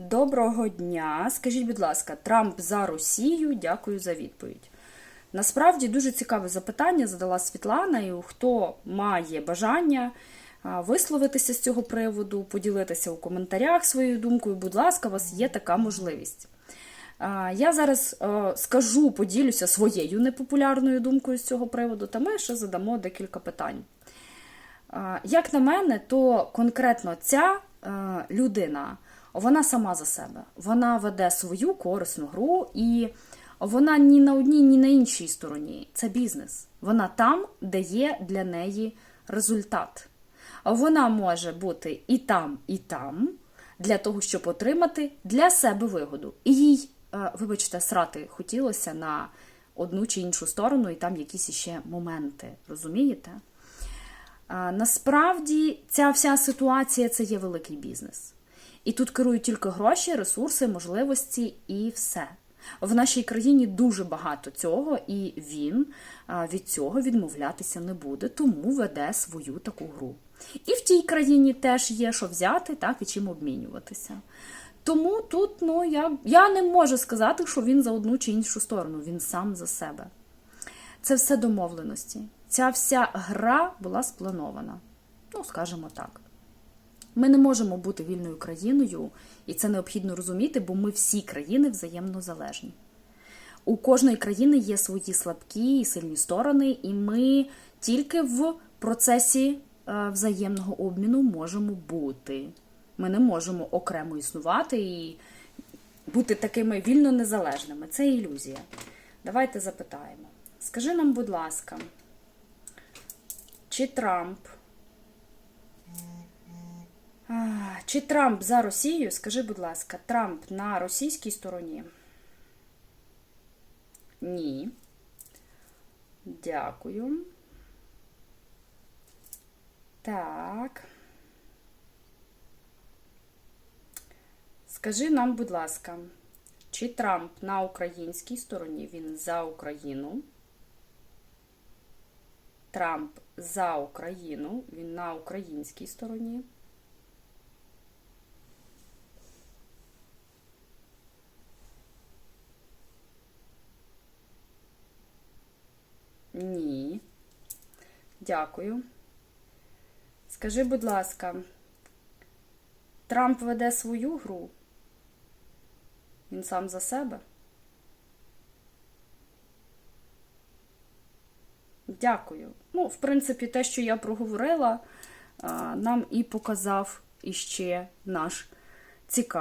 Доброго дня. Скажіть, будь ласка, Трамп за Росію? Дякую за відповідь. Насправді дуже цікаве запитання задала Світлана, і хто має бажання висловитися з цього приводу, поділитися у коментарях своєю думкою. Будь ласка, у вас є така можливість. Я зараз е, скажу, поділюся своєю непопулярною думкою з цього приводу, та ми ще задамо декілька питань. Як на мене, то конкретно ця е, людина, вона сама за себе. Вона веде свою корисну гру, і вона ні на одній, ні на іншій стороні. Це бізнес. Вона там, де є для неї результат. Вона може бути і там, і там, для того, щоб отримати для себе вигоду. І їй, е, вибачте, срати хотілося на одну чи іншу сторону, і там якісь іще моменти. Розумієте? Насправді ця вся ситуація це є великий бізнес. І тут керують тільки гроші, ресурси, можливості і все. В нашій країні дуже багато цього, і він від цього відмовлятися не буде, тому веде свою таку гру. І в тій країні теж є що взяти, так, і чим обмінюватися. Тому тут ну, я, я не можу сказати, що він за одну чи іншу сторону, він сам за себе. Це все домовленості. Ця вся гра була спланована. Ну, скажімо так. Ми не можемо бути вільною країною, і це необхідно розуміти, бо ми всі країни взаємно залежні. У кожної країни є свої слабкі і сильні сторони, і ми тільки в процесі е, взаємного обміну можемо бути. Ми не можемо окремо існувати і бути такими вільно незалежними. Це ілюзія. Давайте запитаємо. Скажи нам, будь ласка, чи Трамп. Чи Трамп за Росію? Скажи, будь ласка, Трамп на російській стороні? Ні. Дякую. Так. Скажи нам, будь ласка, чи Трамп на українській стороні? Він за Україну? Трамп за Україну, він на українській стороні. Ні. Дякую. Скажи, будь ласка, Трамп веде свою гру? Він сам за себе? Дякую. Ну, в принципі, те, що я проговорила, нам і показав іще наш цікавий.